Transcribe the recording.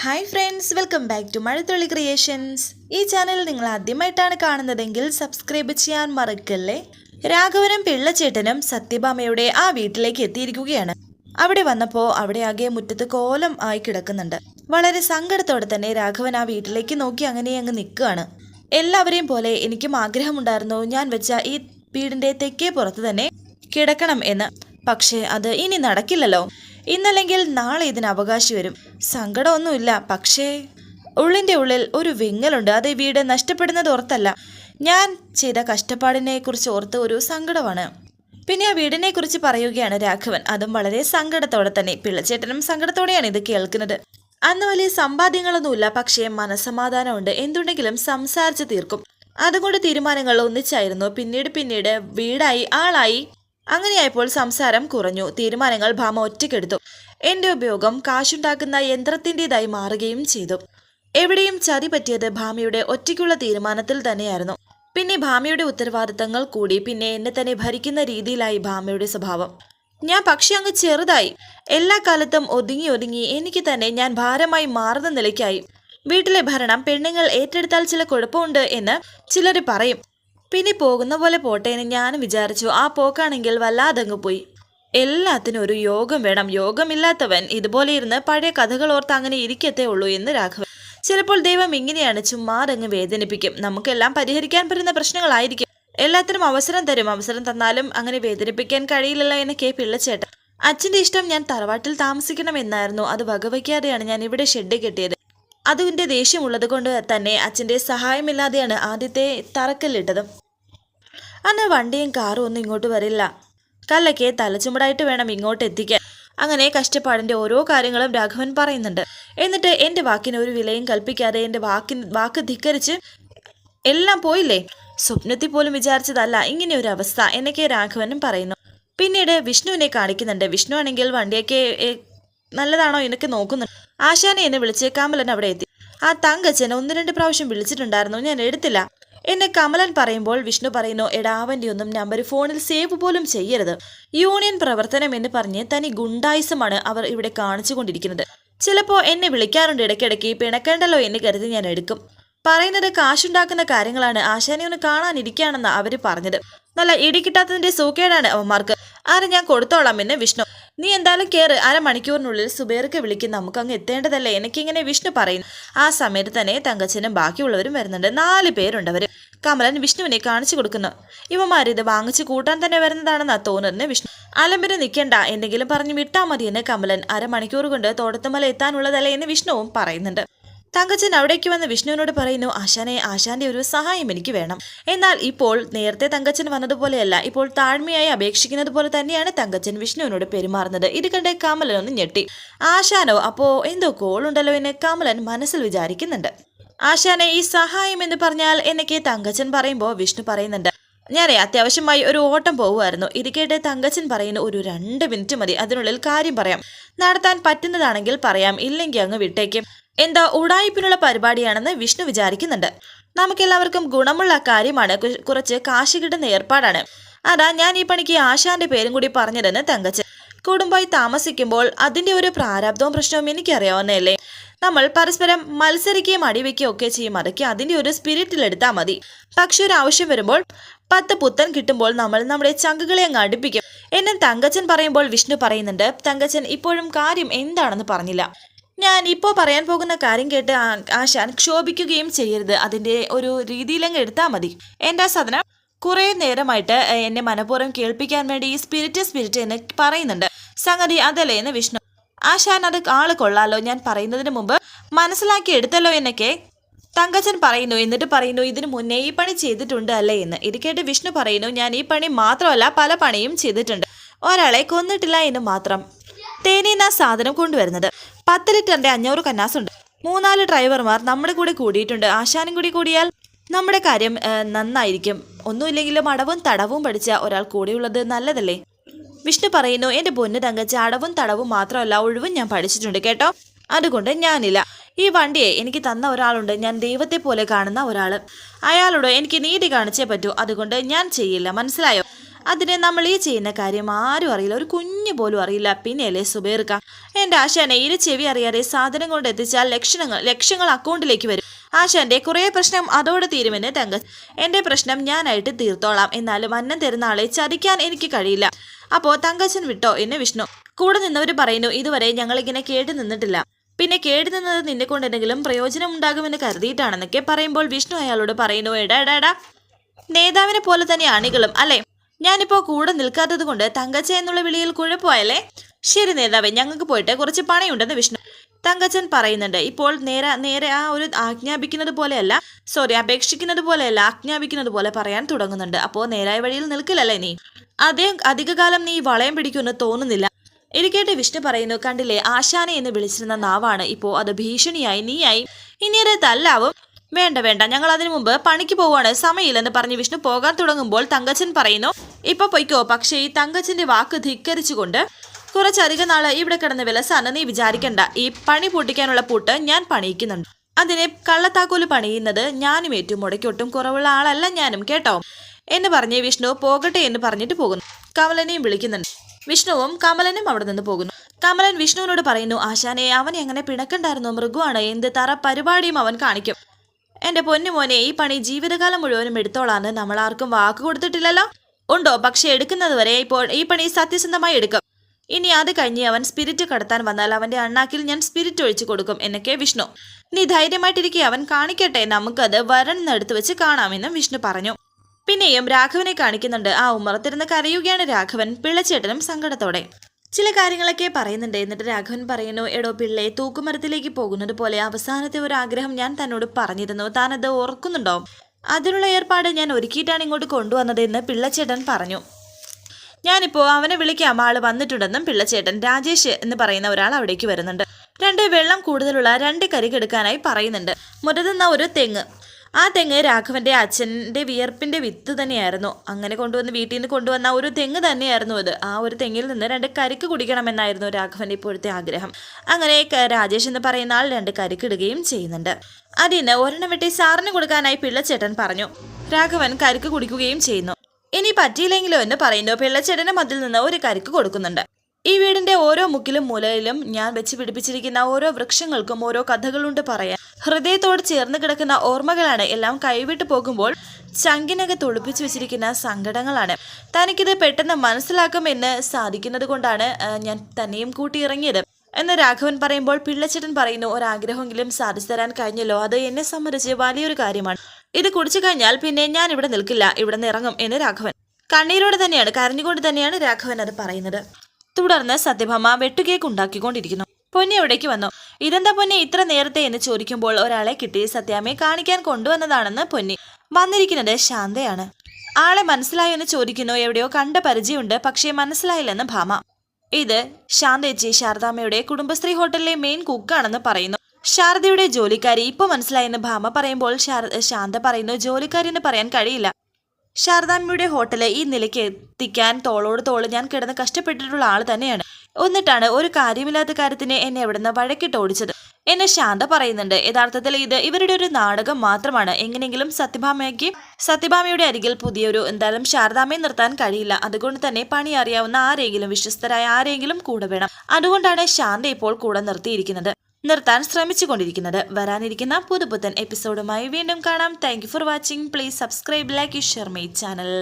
Hi friends welcome back to Mazhathulli creations ഈ channel നിങ്ങൾ ആദ്യമായിട്ടാണ് കാണുന്നതെങ്കിൽ സബ്സ്ക്രൈബ് ചെയ്യാൻ മറക്കല്ലേ? രാഘവനും പിള്ളച്ചേട്ടനും സത്യഭാമയുടെ ആ വീട്ടിലേക്ക് എത്തിയിരിക്കുകയാണ്. അവിടെ വന്നപ്പോൾ അവിടെ ആകെ മുറ്റത്ത് കോലം ആയി കിടക്കുന്നുണ്ട്. വളരെ സങ്കടത്തോടെ തന്നെ രാഘവൻ ആ വീട്ടിലേക്ക് നോക്കി അങ്ങനെ അങ്ങ് നിൽക്കുകയാണ്. എല്ലാവരെയും പോലെ എനിക്കും ആഗ്രഹമുണ്ടായിരുന്നു ഞാൻ വെച്ച ഈ വീടിന്റെ തെക്കേ പുറത്ത് തന്നെ കിടക്കണം എന്ന്. പക്ഷേ അത് ഇനി നടക്കില്ലല്ലോ. ഇന്നല്ലെങ്കിൽ നാളെ ഇതിന് അവകാശി വരും. സങ്കടമൊന്നുമില്ല. പക്ഷേ ഉള്ളിന്റെ ഉള്ളിൽ ഒരു വിങ്ങലുണ്ട്. അത് വീട് നഷ്ടപ്പെടുന്നത് ഓർത്തല്ല. ഞാൻ ചെയ്ത കഷ്ടപ്പാടിനെ കുറിച്ച് ഓർത്ത് ഒരു സങ്കടമാണ്. പിന്നെ ആ വീടിനെ കുറിച്ച് പറയുകയാണ് രാഘവൻ. അതും വളരെ സങ്കടത്തോടെ തന്നെ. പിള്ളച്ചേട്ടനും സങ്കടത്തോടെയാണ് ഇത് കേൾക്കുന്നത്. അന്ന് വലിയ സമ്പാദ്യങ്ങളൊന്നുമില്ല. പക്ഷേ മനസമാധാനമുണ്ട് എന്തുണ്ടെങ്കിലും സംസാരിച്ച് തീർക്കും. അതുകൊണ്ട് തീരുമാനങ്ങൾ ഒന്നിച്ചായിരുന്നു. പിന്നീട് പിന്നീട് വീടായി ആളായി അങ്ങനെയായപ്പോൾ സംസാരം കുറഞ്ഞു. തീരുമാനങ്ങൾ ഭാമ ഒറ്റയ്ക്കെടുത്തു. എന്റെ ഉപയോഗം കാശുണ്ടാക്കുന്ന യന്ത്രത്തിന്റെതായി മാറുകയും ചെയ്തു. എവിടെയും ചതി പറ്റിയത് ഭാമയുടെ ഒറ്റയ്ക്കുള്ള തീരുമാനത്തിൽ തന്നെയായിരുന്നു. പിന്നെ ഭാമയുടെ ഉത്തരവാദിത്തങ്ങൾ കൂടി പിന്നെ എന്നെ തന്നെ ഭരിക്കുന്ന രീതിയിലായി ഭാമയുടെ സ്വഭാവം. ഞാൻ പക്ഷെ അങ്ങ് ചെറുതായി. എല്ലാ കാലത്തും ഒതുങ്ങി ഒതുങ്ങി എനിക്ക് തന്നെ ഞാൻ ഭാരമായി മാറുന്ന നിലയ്ക്കായി. വീട്ടിലെ ഭരണം പെണ്ണുങ്ങൾ ഏറ്റെടുത്താൽ ചില കുഴപ്പമുണ്ട് എന്ന് ചിലർ പറയും. പിന്നെ പോകുന്ന പോലെ പോട്ടെ എന്ന് ഞാനും വിചാരിച്ചു. ആ പോക്കാണെങ്കിൽ വല്ലാതങ്ങ് പോയി. എല്ലാത്തിനും ഒരു യോഗം വേണം. യോഗമില്ലാത്തവൻ ഇതുപോലെ ഇരുന്ന് പഴയ കഥകൾ ഓർത്ത് അങ്ങനെ ഇരിക്കത്തേ ഉള്ളൂ എന്ന് രാഘവൻ. ചിലപ്പോൾ ദൈവം ഇങ്ങനെയാണ് ചുമ്മാതങ്ങ് വേദനിപ്പിക്കും. നമുക്കെല്ലാം പരിഹരിക്കാൻ പറ്റുന്ന പ്രശ്നങ്ങളായിരിക്കും. എല്ലാത്തിനും അവസരം തരും. അവസരം തന്നാലും അങ്ങനെ വേദനിപ്പിക്കാൻ കഴിയില്ലല്ലോ എന്ന് കെ പിള്ളച്ചേട്ടൻ. അച്ഛന്റെ ഇഷ്ടം ഞാൻ തറവാട്ടിൽ താമസിക്കണം എന്നായിരുന്നു അത് വകവയ്ക്കാതെയാണ് ഞാൻ ഇവിടെ ഷെഡ് കെട്ടിയത്. അതിന്റെ ദേഷ്യമുള്ളത് കൊണ്ട് തന്നെ അച്ഛന്റെ സഹായമില്ലാതെയാണ് ആദ്യത്തെ തറക്കല്ലിട്ടത്. അന്ന് വണ്ടിയും കാറും ഒന്നും ഇങ്ങോട്ട് വരില്ല. കല്ലയ്ക്ക് തലച്ചുമടായിട്ട് വേണം ഇങ്ങോട്ട് എത്തിക്കാൻ. അങ്ങനെ കഷ്ടപ്പാടിന്റെ ഓരോ കാര്യങ്ങളും രാഘവൻ പറയുന്നുണ്ട്. എന്നിട്ട് എന്റെ വാക്കിന് ഒരു വിലയും കൽപ്പിക്കാതെ എന്റെ വാക്കിന് വാക്ക് ധിക്കരിച്ച് എല്ലാം പോയില്ലേ? സ്വപ്നത്തിൽ പോലും വിചാരിച്ചതല്ല. ഇങ്ങനെ ഒരു അവസ്ഥ എന്നൊക്കെ രാഘവനും പറയുന്നു. പിന്നീട് വിഷ്ണുവിനെ കാണിക്കുന്നുണ്ട്. വിഷ്ണു ആണെങ്കിൽ വണ്ടിയൊക്കെ നല്ലതാണോ എന്നൊക്കെ നോക്കുന്നുണ്ട് ആശാനെ എന്നെ വിളിച്ച് കമലൻ അവിടെ എത്തി. ആ തങ്കച്ചൻ ഒന്ന് രണ്ട് പ്രാവശ്യം വിളിച്ചിട്ടുണ്ടായിരുന്നു. ഞാൻ എടുത്തില്ല. എന്നെ കമലൻ പറയുമ്പോൾ വിഷ്ണു പറയുന്നു എടാവന്റെ ഒന്നും നമ്പർ ഫോണിൽ സേവ് പോലും ചെയ്യരുത്. യൂണിയൻ പ്രവർത്തനം എന്ന് പറഞ്ഞ് തനി ഗുണ്ടായിസമാണ് അവർ ഇവിടെ കാണിച്ചുകൊണ്ടിരിക്കുന്നത് ചിലപ്പോൾ എന്നെ വിളിക്കാറുണ്ട് ഇടയ്ക്കിടയ്ക്ക് പിണക്കേണ്ടല്ലോ എന്ന് കരുതി ഞാൻ എടുക്കും. പറയുന്നത് കാശുണ്ടാക്കുന്ന കാര്യങ്ങളാണ്. ആശാനെ ഒന്ന് കാണാനിരിക്കുകയാണെന്ന് അവർ പറഞ്ഞത്. നല്ല ഇടി കിട്ടാത്തതിന്റെ സൂക്കേടാണ് അവന്മാർക്ക്. ആരെ ഞാൻ കൊടുത്തോളാം എന്ന് വിഷ്ണു നീ എന്തായാലും കയറ് അരമണിക്കൂറിനുള്ളിൽ സുബേർക്ക് വിളിക്കും. നമുക്ക് അങ്ങ് എത്തേണ്ടതല്ലേ? എനിക്കിങ്ങനെ വിഷ്ണു പറയുന്നു. ആ സമയത്ത് തന്നെ തങ്കച്ചനും ബാക്കിയുള്ളവരും വരുന്നുണ്ട്. നാല് പേരുണ്ട് അവർ. കമലൻ വിഷ്ണുവിനെ കാണിച്ചു കൊടുക്കുന്നു. ഇവമാരിത് വാങ്ങിച്ചു കൂട്ടാൻ തന്നെ വരുന്നതാണെന്നാ തോന്നുന്നത് വിഷ്ണു. അലമ്പിന് നിൽക്കണ്ട എന്തെങ്കിലും പറഞ്ഞു വിട്ടാൽ മതിയെന്ന് കമലൻ അരമണിക്കൂർ കൊണ്ട് തോടത്തുമല എത്താനുള്ളതല്ലേ എന്ന് വിഷ്ണുവും പറയുന്നുണ്ട്. തങ്കച്ചൻ അവിടേക്ക് വന്ന് വിഷ്ണുവിനോട് പറയുന്നു ആശാനെ ആശാന്റെ ഒരു സഹായം എനിക്ക് വേണം. എന്നാൽ ഇപ്പോൾ നേരത്തെ തങ്കച്ചൻ വന്നതുപോലെയല്ല ഇപ്പോൾ താഴ്മയായി അപേക്ഷിക്കുന്നത് പോലെ തന്നെയാണ് തങ്കച്ചൻ വിഷ്ണുവിനോട് പെരുമാറുന്നത്. ഇത് കണ്ട് കമലൻ ഒന്ന് ഞെട്ടി. ആശാനോ അപ്പോ എന്തോ കോളുണ്ടല്ലോ എന്ന് കമലൻ മനസ്സിൽ വിചാരിക്കുന്നുണ്ട്. ആശാനെ ഈ സഹായം എന്ന് പറഞ്ഞാൽ എന്നൊക്കെ തങ്കച്ചൻ പറയുമ്പോൾ വിഷ്ണു പറയുന്നുണ്ട്. ഞാനേ അത്യാവശ്യമായി ഒരു ഓട്ടം പോവുമായിരുന്നു. ഇത് കേട്ട് തങ്കച്ചൻ പറയുന്ന ഒരു രണ്ട് മിനിറ്റ് മതി. അതിനുള്ളിൽ കാര്യം പറയാം. നടത്താൻ പറ്റുന്നതാണെങ്കിൽ പറയാം. ഇല്ലെങ്കിൽ അങ്ങ് വിട്ടേക്കും. എന്താ ഉടായിപ്പിനുള്ള പരിപാടിയാണെന്ന് വിഷ്ണു വിചാരിക്കുന്നുണ്ട്. നമുക്കെല്ലാവർക്കും ഗുണമുള്ള കാര്യമാണ്. കുറച്ച് കാശ് കിട്ടുന്ന ഏർപ്പാടാണ്. അതാ ഞാൻ ഈ പണിക്ക് ആശാന്റെ പേരും കൂടി പറഞ്ഞതെന്ന് തങ്കച്ചൻ. കുടുംബമായി താമസിക്കുമ്പോൾ അതിന്റെ ഒരു പ്രാരാബ്ദവും പ്രശ്നവും എനിക്കറിയാവുന്നതല്ലേ? നമ്മൾ പരസ്പരം മത്സരിക്കുകയും അടിവെക്കുകയും ഒക്കെ ചെയ്യും. അതൊക്കെ അതിന്റെ ഒരു സ്പിരിറ്റിൽ എടുത്താൽ മതി. പക്ഷെ ഒരു ആവശ്യം വരുമ്പോൾ പത്ത് പുത്തൻ കിട്ടുമ്പോൾ നമ്മൾ നമ്മുടെ ചങ്കുകളെ അങ്ങ് അടുപ്പിക്കും. എന്നെ തങ്കച്ചൻ പറയുമ്പോൾ വിഷ്ണു പറയുന്നുണ്ട് തങ്കച്ചൻ ഇപ്പോഴും കാര്യം എന്താണെന്ന് പറഞ്ഞില്ല. ഞാൻ ഇപ്പോൾ പറയാൻ പോകുന്ന കാര്യം കേട്ട് ആശാൻ ക്ഷോഭിക്കുകയും ചെയ്യരുത്. അതിന്റെ ഒരു രീതിയിലങ്ങ് എടുത്താൽ മതി. എന്റെ സദനം കുറേ നേരമായിട്ട് എന്നെ മനഃപൂർവം കേൾപ്പിക്കാൻ വേണ്ടി ഈ സ്പിരിറ്റ് സ്പിരിറ്റ് എന്ന് പറയുന്നുണ്ട്. സംഗതി അതല്ലേ എന്ന് വിഷ്ണു ആശാൻ അത് ആൾ കൊള്ളാലോ. ഞാൻ പറയുന്നതിന് മുമ്പ് മനസ്സിലാക്കി എടുത്തല്ലോ എന്നൊക്കെ തങ്കച്ചൻ പറയുന്നു. എന്നിട്ട് പറയുന്നു ഇതിനു മുന്നേ ഈ പണി ചെയ്തിട്ടുണ്ട് അല്ലേ? എന്ന്. ഇത് കേട്ട് വിഷ്ണു പറയുന്നു ഞാൻ ഈ പണി മാത്രമല്ല പല പണിയും ചെയ്തിട്ടുണ്ട്. ഒരാളെ കൊന്നിട്ടില്ല എന്ന് മാത്രം. തേനീന്ന സാധനം കൊണ്ടുവരുന്നത്. പത്ത് ലിറ്ററിന്റെ അഞ്ഞൂറ് കന്നാസുണ്ട്. മൂന്നാൽ ഡ്രൈവർമാർ നമ്മുടെ കൂടെ കൂടിയിട്ടുണ്ട്. ആശാനും കൂടി കൂടിയാൽ നമ്മുടെ കാര്യം നന്നായിരിക്കും. ഒന്നുമില്ലെങ്കിലും അടവും തടവും പഠിച്ച ഒരാൾ കൂടെയുള്ളത് നല്ലതല്ലേ? വിഷ്ണു പറയുന്നു എന്റെ പൊന്ന് തങ്കച്ച അടവും തടവും മാത്രമല്ല ഒഴിവും ഞാൻ പഠിച്ചിട്ടുണ്ട് കേട്ടോ. അതുകൊണ്ട് ഞാനില്ല. ഈ വണ്ടിയെ എനിക്ക് തന്ന ഒരാളുണ്ട്. ഞാൻ ദൈവത്തെ പോലെ കാണുന്ന ഒരാൾ. അയാളോട് എനിക്ക് നീതി കാണിച്ചേ പറ്റൂ. അതുകൊണ്ട് ഞാൻ ചെയ്യില്ല. മനസ്സിലായോ? അതിനെ നമ്മൾ ഈ ചെയ്യുന്ന കാര്യം ആരും അറിയില്ല. ഒരു കുഞ്ഞു പോലും അറിയില്ല. പിന്നെയല്ലേ സുബേർക്ക? എന്റെ ആശാനെ ഇരു ചെവി അറിയാതെ സാധനം കൊണ്ട് എത്തിച്ചാൽ ലക്ഷണങ്ങൾ ലക്ഷങ്ങൾ അക്കൗണ്ടിലേക്ക് വരും. ആശാന്റെ കുറേ പ്രശ്നം അതോടെ തീരുമെന്ന് തങ്ക എന്റെ പ്രശ്നം ഞാനായിട്ട് തീർത്തോളാം. എന്നാലും അന്നം തരുന്ന ആളെ ചതിക്കാൻ എനിക്ക് കഴിയില്ല. അപ്പോൾ തങ്കച്ചൻ വിട്ടോ? എന്ന് വിഷ്ണു. കൂടെ നിന്നവർ പറയുന്നു ഇതുവരെ ഞങ്ങളിങ്ങനെ കേട്ടു നിന്നിട്ടില്ല. പിന്നെ കേട്ട് നിന്നത് നിന്നെ കൊണ്ട് എന്തെങ്കിലും പ്രയോജനം ഉണ്ടാകുമെന്ന് കരുതിയിട്ടാണെന്നൊക്കെ പറയുമ്പോൾ വിഷ്ണു അയാളോട് പറയുന്നു എടാ എടാ നേതാവിനെ പോലെ തന്നെ അണികളും അല്ലേ? ഞാനിപ്പോ കൂടെ നിൽക്കാത്തത് കൊണ്ട് തങ്കച്ച എന്നുള്ള വിളിയിൽ കുഴപ്പമായല്ലേ? ശരി നേതാവേ ഞങ്ങൾക്ക് പോയിട്ട് കുറച്ച് പണയുണ്ടെന്ന് വിഷ്ണു. തങ്കച്ചൻ പറയുന്നുണ്ട് ഇപ്പോൾ നേരെ നേരെ ആ ഒരു ആജ്ഞാപിക്കുന്നത് പോലെയല്ല സോറി അപേക്ഷിക്കുന്നത് പോലെയല്ല ആജ്ഞാപിക്കുന്നത് പോലെ പറയാൻ തുടങ്ങുന്നുണ്ട്. അപ്പോൾ നേരായ വഴിയിൽ നിൽക്കില്ലല്ലേ നീ? അതേ അധികകാലം നീ വളയം പിടിക്കുമെന്ന് തോന്നുന്നില്ല. ഇരിക്കേട്ട് വിഷ്ണു പറയുന്നു കണ്ടില്ലേ ആശാനെ എന്ന് വിളിച്ചിരുന്ന നാവാണ്. ഇപ്പോ അത് ഭീഷണിയായി നീയായി. ഇനിയൊരു തല്ലാവും. വേണ്ട വേണ്ട ഞങ്ങൾ അതിനു മുമ്പ് പണിക്ക് പോവാണ് സമയമില്ലെന്ന് പറഞ്ഞ് വിഷ്ണു പോകാൻ തുടങ്ങുമ്പോൾ തങ്കച്ചൻ പറയുന്നു ഇപ്പൊ പൊയ്ക്കോ. പക്ഷേ ഈ തങ്കച്ചന്റെ വാക്ക് ധിക്കരിച്ചുകൊണ്ട് കുറച്ചധികം നാൾ ഇവിടെ കിടന്ന് വിലസാന്ന് നീ വിചാരിക്കണ്ട. ഈ പണി പൊട്ടിക്കാനുള്ള പൂട്ട് ഞാൻ പണിയിക്കുന്നുണ്ട്. അതിനെ കള്ളത്താക്കോൽ പണിയുന്നത് ഞാനും ഏറ്റവും മുടക്കൊട്ടും കുറവുള്ള ആളല്ല ഞാനും കേട്ടോ? എന്ന് പറഞ്ഞ് വിഷ്ണു പോകട്ടെ എന്ന് പറഞ്ഞിട്ട് പോകുന്നു. കമലനെയും വിളിക്കുന്നുണ്ട്. വിഷ്ണുവും കമലനും അവിടെ നിന്ന് പോകുന്നു. കമലൻ വിഷ്ണുവിനോട് പറയുന്നു ആശാനെ അവൻ എങ്ങനെ പിണക്കണ്ടായിരുന്നു? മൃഗുവാണ്. എന്ത് തറ പരിപാടിയും അവൻ കാണിക്കും. എന്റെ പൊന്നുമോനെ ഈ പണി ജീവിതകാലം മുഴുവനും എടുത്തോളാന്ന്. നമ്മൾ ആർക്കും വാക്ക് കൊടുത്തിട്ടില്ലല്ലോ. ഉണ്ടോ? പക്ഷെ എടുക്കുന്നത് വരെ ഇപ്പോൾ ഈ പണി സത്യസന്ധമായി എടുക്കും. ഇനി അത് കഴിഞ്ഞ് അവൻ സ്പിരിറ്റ് കടത്താൻ വന്നാൽ അവന്റെ അണ്ണാക്കിൽ ഞാൻ സ്പിരിറ്റ് ഒഴിച്ചു കൊടുക്കും എന്നൊക്കെ വിഷ്ണു. നീ ധൈര്യമായിട്ടിരിക്കെ അവൻ കാണിക്കട്ടെ. നമുക്കത് വരണെടുത്ത് വെച്ച് കാണാമെന്നും വിഷ്ണു പറഞ്ഞു. പിന്നെയും രാഘവനെ കാണിക്കുന്നുണ്ട്. ആ ഉമ്മറത്തിരുന്ന് കരയുകയാണ് രാഘവൻ. പിള്ളച്ചേട്ടനും സങ്കടത്തോടെ. ചില കാര്യങ്ങളൊക്കെ പറയുന്നുണ്ട്. എന്നിട്ട് രാഘവൻ പറയുന്നു എടോ പിള്ളെ തൂക്കുമരത്തിലേക്ക് പോകുന്നത് പോലെ അവസാനത്തെ ഒരു ആഗ്രഹം ഞാൻ തന്നോട് പറഞ്ഞിരുന്നു. താൻ അത് ഓർക്കുന്നുണ്ടോ? അതിനുള്ള ഏർപ്പാട് ഞാൻ ഒരുക്കിയിട്ടാണ് ഇങ്ങോട്ട് കൊണ്ടുവന്നതെന്ന് പിള്ളച്ചേട്ടൻ പറഞ്ഞു. ഞാനിപ്പോൾ അവനെ വിളിക്കാം. ആൾ വന്നിട്ടുണ്ടെന്നും പിള്ളച്ചേട്ടൻ രാജേഷ് എന്ന് പറയുന്ന ഒരാൾ അവിടേക്ക് വരുന്നുണ്ട്. രണ്ട് വെള്ളം കൂടുതലുള്ള രണ്ട് കരിക്കെടുക്കാനായി പറയുന്നുണ്ട്. മുരതുന്ന ഒരു തെങ്ങ്. ആ തെങ്ങ് രാഘവന്റെ അച്ഛന്റെ വിയർപ്പിന്റെ വിത്ത് തന്നെയായിരുന്നു. അങ്ങനെ കൊണ്ടുവന്ന് വീട്ടിൽ നിന്ന് കൊണ്ടുവന്ന ഒരു തെങ്ങ് തന്നെയായിരുന്നു അത്. ആ ഒരു തെങ്ങിൽ നിന്ന് രണ്ട് കരിക്ക് കുടിക്കണമെന്നായിരുന്നു രാഘവന്റെ ഇപ്പോഴത്തെ ആഗ്രഹം. അങ്ങനെ രാജേഷ് എന്ന് പറയുന്ന ആൾ രണ്ട് കരിക്കിടുകയും ചെയ്യുന്നുണ്ട്. അതിന് ഒരെണ്ണം വെട്ടി സാറിന് കൊടുക്കാനായി പിള്ളച്ചേട്ടൻ പറഞ്ഞു. രാഘവൻ കരിക്ക് കുടിക്കുകയും ചെയ്യുന്നു. ഇനി പറ്റിയില്ലെങ്കിലോ എന്ന് പറയുന്നു. പിള്ളച്ചേട്ടനും മതിൽ നിന്ന് ഒരു കരിക്ക് കൊടുക്കുന്നുണ്ട്. ഈ വീടിന്റെ ഓരോ മുക്കിലും മൂലയിലും ഞാൻ വെച്ച് പിടിപ്പിച്ചിരിക്കുന്ന ഓരോ വൃക്ഷങ്ങൾക്കും ഓരോ കഥകളുണ്ട് പറയാൻ. ഹൃദയത്തോട് ചേർന്ന് കിടക്കുന്ന ഓർമ്മകളാണ് എല്ലാം കൈവിട്ടു പോകുമ്പോൾ ചങ്കിനകത്ത് ഒളിപ്പിച്ചു വെച്ചിരിക്കുന്ന സങ്കടങ്ങളാണ്. തനിക്കിത് പെട്ടെന്ന് മനസ്സിലാക്കുമെന്ന് സാധിക്കുന്നത് കൊണ്ടാണ് ഞാൻ തന്നെയും കൂട്ടിയിറങ്ങിയത്. എന്ന് രാഘവൻ പറയുമ്പോൾ പിള്ളച്ചേട്ടൻ പറയുന്നു ഒരാഗ്രഹമെങ്കിലും സാധിച്ചു തരാൻ കഴിഞ്ഞല്ലോ. അത് എന്നെ സംബന്ധിച്ച് വലിയൊരു കാര്യമാണ്. ഇത് കുടിച്ചു കഴിഞ്ഞാൽ പിന്നെ ഞാൻ ഇവിടെ നിൽക്കില്ല. ഇവിടെ നിന്ന് ഇറങ്ങും എന്ന് രാഘവൻ. കണ്ണീരോടെ തന്നെയാണ് കരഞ്ഞുകൊണ്ട് തന്നെയാണ് രാഘവൻ അത് പറയുന്നത്. തുടർന്ന് സത്യഭാമ വെട്ടുകേക്ക് ഉണ്ടാക്കിക്കൊണ്ടിരിക്കുന്നു. പൊന്നി എവിടേക്ക് വന്നു. ഇതെന്താ പൊന്നി? ഇത്ര നേരത്തെ എന്ന് ചോദിക്കുമ്പോൾ ഒരാളെ കിട്ടി സത്യാമ്മയെ കാണിക്കാൻ കൊണ്ടുവന്നതാണെന്ന് പൊന്നി വന്നിരിക്കുന്നത് ശാന്തയാണ്. ആളെ മനസ്സിലായോ എന്ന് ചോദിക്കുന്നു. എവിടെയോ കണ്ട പരിചയമുണ്ട്. പക്ഷേ മനസ്സിലായില്ലെന്ന് ഭാമ. ഇത് ശാന്തേച്ചി ശാരദാമ്മയുടെ കുടുംബശ്രീ ഹോട്ടലിലെ മെയിൻ കുക്കാണെന്ന് പറയുന്നു. ശാരദയുടെ ജോലിക്കാരി ഇപ്പൊ മനസ്സിലായെന്ന് ഭാമ പറയുമ്പോൾ ശാന്ത പറയുന്നു ജോലിക്കാരി എന്ന് പറയാൻ കഴിയില്ല. ശാരദാമ്മയുടെ ഹോട്ടലിൽ ഈ നിലയ്ക്ക് എത്തിക്കാൻ തോളോട് തോൾ ഞാൻ കിടന്ന് കഷ്ടപ്പെട്ടിട്ടുള്ള ആൾ തന്നെയാണ്. എന്നിട്ടാണ് ഒരു കാര്യമില്ലാത്ത കാര്യത്തിന് എന്നെ എവിടുന്ന് വഴക്കിട്ട് ഓടിച്ചത്. എന്നെ ശാന്ത പറയുന്നുണ്ട്. യഥാർത്ഥത്തിൽ ഇത് ഇവരുടെ ഒരു നാടകം മാത്രമാണ്. എങ്ങനെയെങ്കിലും സത്യഭാമയ്ക്ക് സത്യഭാമയുടെ അരികിൽ പുതിയൊരു എന്തായാലും ശാരദാമ്മയെ നിർത്താൻ കഴിയില്ല. അതുകൊണ്ട് തന്നെ പണി അറിയാവുന്ന ആരെങ്കിലും വിശ്വസ്തരായ ആരെങ്കിലും കൂടെ വേണം. അതുകൊണ്ടാണ് ശാന്ത ഇപ്പോൾ കൂടെ നിർത്തിയിരിക്കുന്നത്. നിർത്താൻ ശ്രമിച്ചുകൊണ്ടിരിക്കുന്നത്. വരാനിരിക്കുന്ന പുതുപുത്തൻ എപ്പിസോഡുമായി വീണ്ടും കാണാം. Thank for watching please subscribe like share my channel